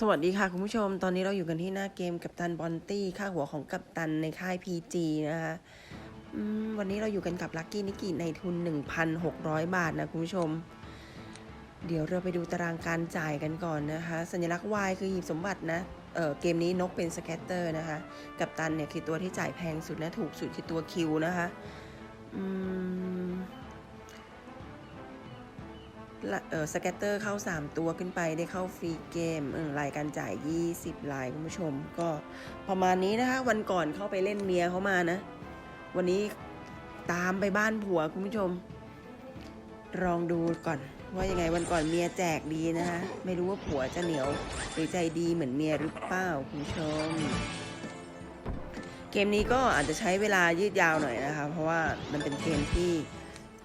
สวัสดีค่ะคุณผู้ชม ตอนนี้เราอยู่กันที่หน้าเกมกัปตันบอนตี้ค่าหัวของกัปตันในค่าย PG นะคะวันนี้เราอยู่กันกับลั c กี้นิกิในทุน 1,600 บาทนะคุณผู้ชม เดี๋ยวเราไปดูตารางการจ่ายกันก่อนนะคะ สัญลักษณ์ Y คือหีบสมบัตินะเออเกมนี้นกเป็นสแกตเตอร์นะคะ กัปตันเนี่ยคือตัวที่จ่ายแพงสุดนะ ถูกสุดคือตัว Q นะคะ อืม สแกตเตอร์เข้า 3 ตัวขึ้นไปได้เข้าฟรีเกมรายการจ่าย 20ลายคุณผู้ชม ก็ประมาณนี้นะคะ วันก่อนเข้าไปเล่นเมียเขามานะ วันนี้ตามไปบ้านผัวคุณผู้ชม ลองดูก่อน ว่ายังไงวันก่อนเมียแจกดีนะคะ ไม่รู้ว่าผัวจะเหนียว หรือใจดีเหมือนเมียหรือเปล่าคุณผู้ชม เกมนี้ก็อาจจะใช้เวลายืดยาวหน่อยนะคะ เพราะว่ามันเป็นเกมที่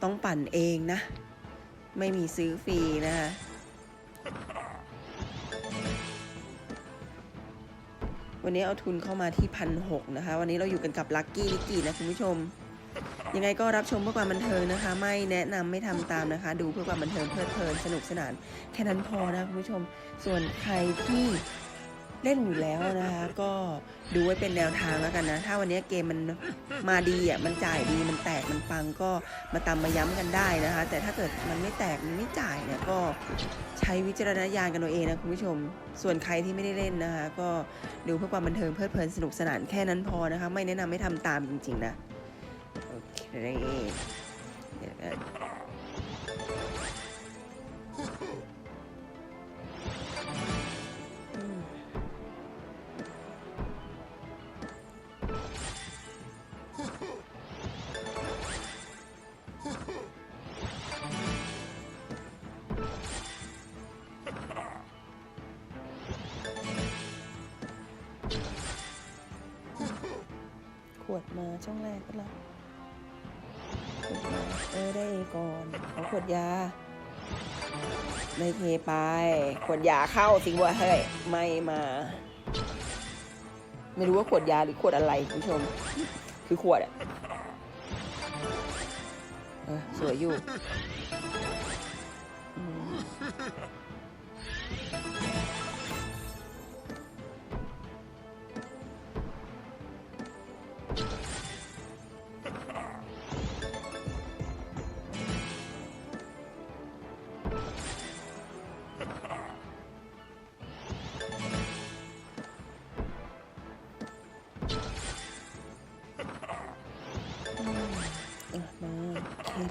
ต้องปั่นเองนะ ไม่มีซื้อฟรีนะคะวันนี้เอาทุนเข้ามาที่พันหกนะคะ วันนี้เราอยู่กันกับลักกี้ลิกกี้นะคุณผู้ชม ยังไงก็รับชมเพื่อความบันเทิงนะคะ ไม่แนะนำไม่ทำตามนะคะ ดูเพื่อความบันเทิงเพลิดเพลินสนุกสนาน แค่นั้นพอนะคุณผู้ชม ส่วนใครที่ เล่นอยู่แล้วนะคะ ก็ดูไว้เป็นแนวทางแล้วกันนะ ถ้าวันนี้เกมมันมาดีอะมันจ่ายดีมันแตกมันปังก็มาตามมาย้ำกันได้นะคะ แต่ถ้าเกิดมันไม่แตกมันไม่จ่ายเนี่ยก็ใช้วิจารณญาณกันเอาเองนะคุณผู้ชม ส่วนใครที่ไม่ได้เล่นนะคะ ก็ดูเพื่อความบันเทิงเพลิดเพลินสนุกสนานแค่นั้นพอนะคะ ไม่แนะนำไม่ทำตามจริงๆนะโอเคเดี๋ยว วดมาช่องแรกก็แล้วเออได้ก่อนขอขวดยาไม่เทไปขวดยาเข้าสิวะเฮ้ยไม่มา ไม่รู้ว่าขวดยาหรือขวดอะไรคุณผู้ชม คือขวดอะเออสวยอยู่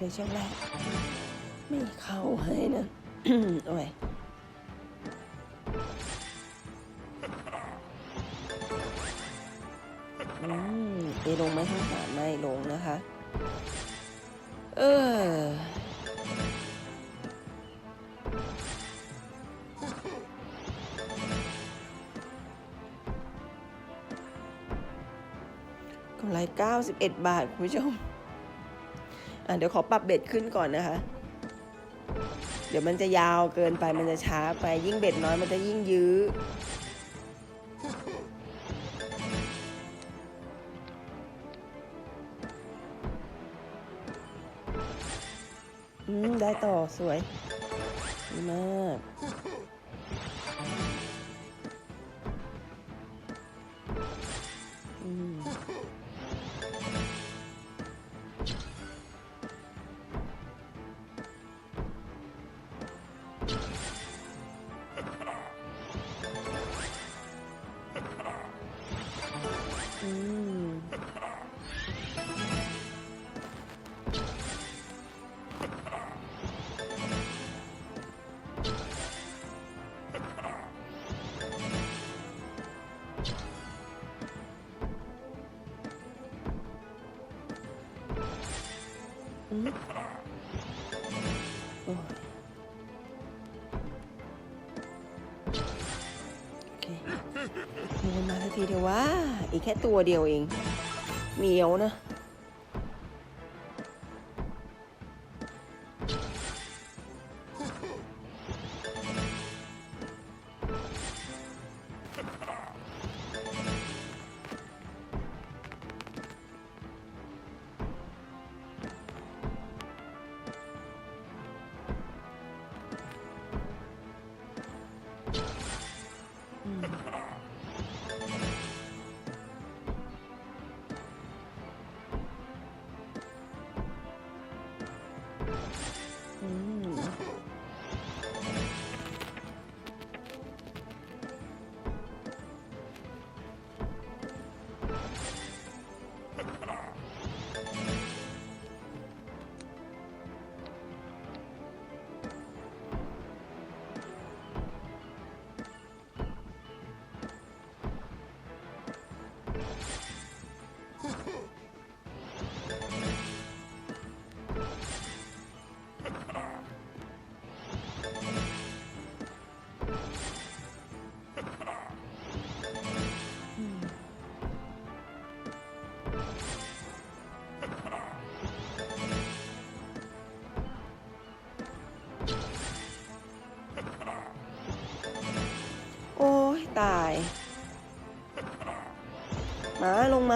โอเลยช่วงแรก ไม่เข้าให้นะโอ้ยอืมเอลงไหมข้างหาไม่ลงนะคะ เออกำไร91 บาท คุณผู้ชม อะเดี๋ยวขอปรับเบ็ดขึ้นก่อนนะคะ เดี๋ยวมันจะยาวเกินไปมันจะช้าไปยิ่งเบ็ดน้อยมันจะยิ่งยื้อืมได้ต่อสวยดีมากอืม เคมันมาสักทีเดียวว่า อีกแค่ตัวเดียวเอง เหนียวนะ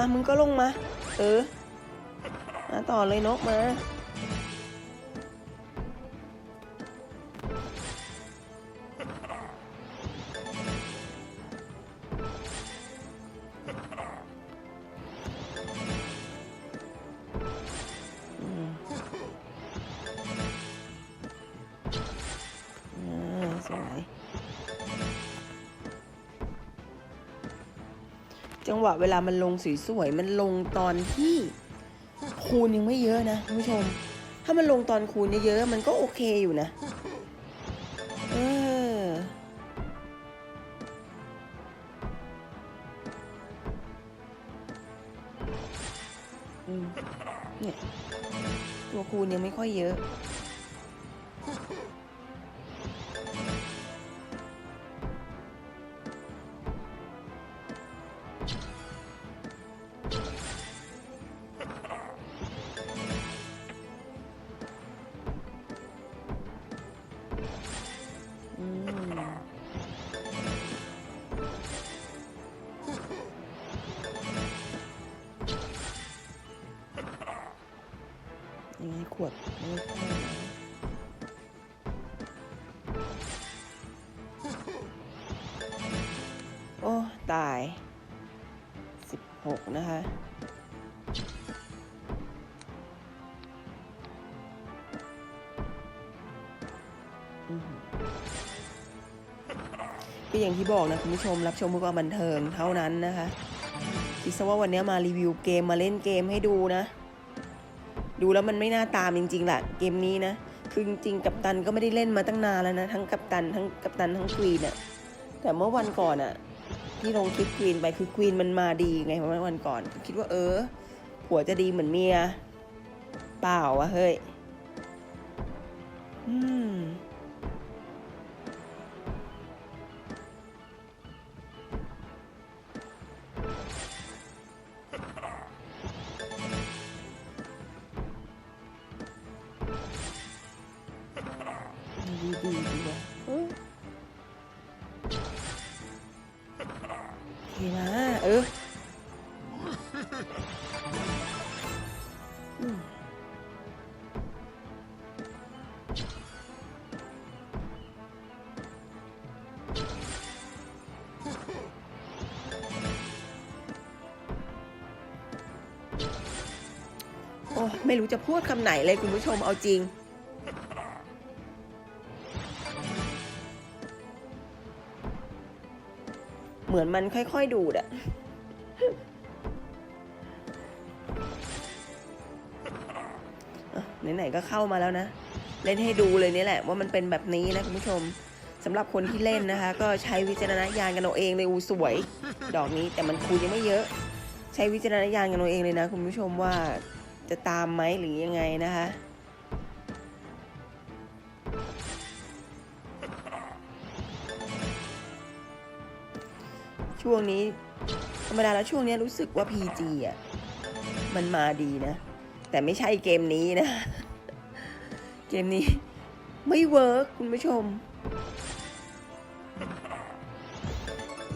ามึงก็ลงมา เออ มาต่อเลยนกมา จังหวะเวลามันลงสวยๆมันลงตอนที่คูณยังไม่เยอะนะคุณผู้ชม ถ้ามันลงตอนคูณเยอะๆมันก็โอเคอยู่นะเออเนี่ยตัวคูณยังไม่ค่อยเยอะ 6 นะคะ ก็อย่างที่บอกนะคุณผู้ชมรับชมเพื่อควาบันเทิงเท่านั้นนะคะคิดซะว่าวันนี้มารีวิวเกมมาเล่นเกมให้ดูนะ ดูแล้วมันไม่น่าตามจริงๆแหละเกมนี้นะ คือจริงๆ กัปตันก็ไม่ได้เล่นมาตั้งนานแล้วนะ ทั้งกัปตันทั้งกัปตันทั้งควีนอะแต่เมื่อวันก่อนอะ ที่ลงคลิปควีนไปคือควีนมันมาดีไงเมื่อวันก่อน คิดว่าเออผัวจะดีเหมือนเมีย เปล่าวะเฮ้ย อืม ไม่รู้จะพูดคำไหนเลยคุณผู้ชมเอาจริง เหมือนมันค่อยๆดูดอะไหนๆก็เข้ามาแล้วนะ เล่นให้ดูเลยนี่แหละ ว่ามันเป็นแบบนี้นะคุณผู้ชมสำหรับคนที่เล่นนะคะ ก็ใช้วิจารณญาณกันเอาเองเลยอูสวย ดอกนี้แต่มันคูณยังไม่เยอะ ใช้วิจารณญาณกันเอาเองเลยนะคุณผู้ชมว่า จะตามไหมหรือยังไงนะคะ ช่วงนี้ธรรมดาแล้วช่วงนี้รู้สึกว่า PG อะ มันมาดีนะ แต่ไม่ใช่เกมนี้นะ เกมนี้ ไม่เวิร์กคุณผู้ชม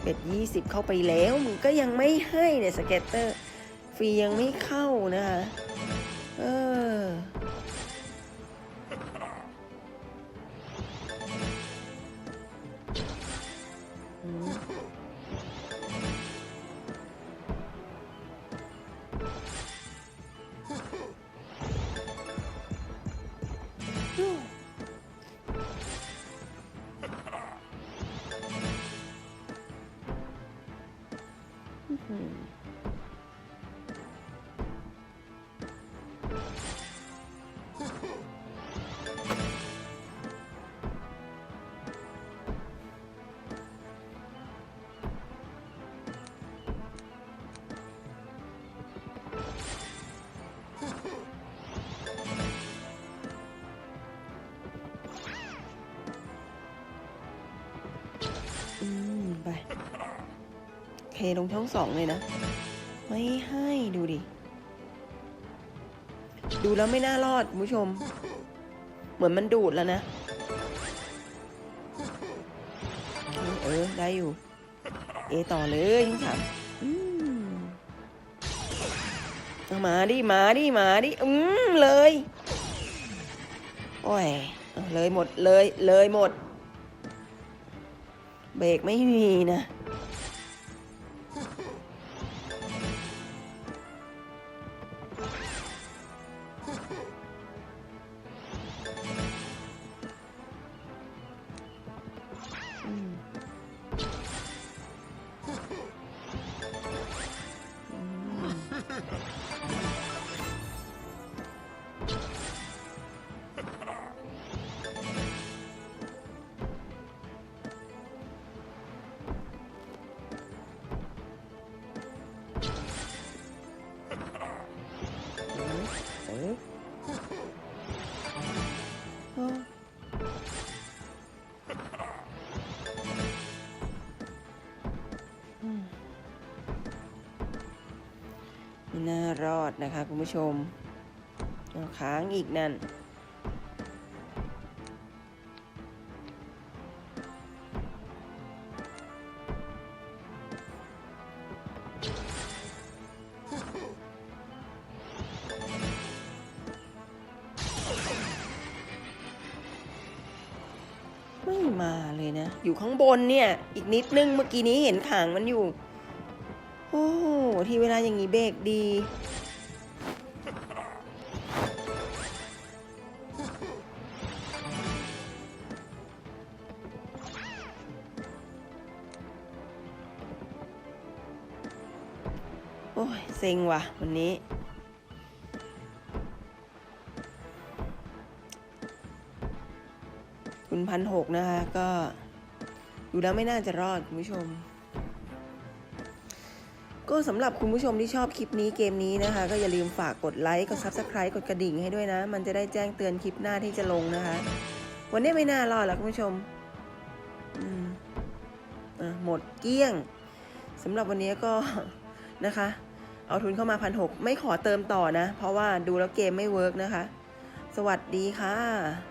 เป็ดยี่สิบเข้าไปแล้วมึงก็ยังไม่ให้เนี่ยสเก็ตเตอร์ ฟรียังไม่เข้านะคะ เลงช่องสองเลยนะ ไม่ให้ดูดิ ดูแล้วไม่น่ารอดผู้ชม เหมือนมันดูดแล้วนะ เออ ได้อยู่ เอต่อเลยยิ่งถามมาดิ มาดิ มาดิ อืมเลย โอ้ย เลยหมดเลยเลยหมด เบรกไม่มีนะ รอดนะคะคุณผู้ชมค้างอีกนั่น ไม่มาเลยนะ อยู่ข้างบนเนี่ย อีกนิดนึงเมื่อกี้นี้เห็นขางมันอยู่ โอ้ ที่เวลาอย่างนี้เบรกดี โอ้ย เซ็งว่ะ วันนี้คุณพันหกนะคะ ก็ ดูแล้วไม่น่าจะรอด คุณผู้ชม ก็สำหรับคุณผู้ชมที่ชอบคลิปนี้เกมนี้นะคะ ก็อย่าลืมฝากกดไลค์กด Subscribe กดกระดิ่งให้ด้วยนะ มันจะได้แจ้งเตือนคลิปหน้าที่จะลงนะคะ วันนี้ไม่น่ารอดแล้วคุณผู้ชมหมดเกลี้ยงสำหรับวันนี้ก็นะคะ เอาทุนเข้ามาพันหกไม่ขอเติมต่อนะ เพราะว่าดูแล้วเกมไม่เวิร์กนะคะ สวัสดีค่ะ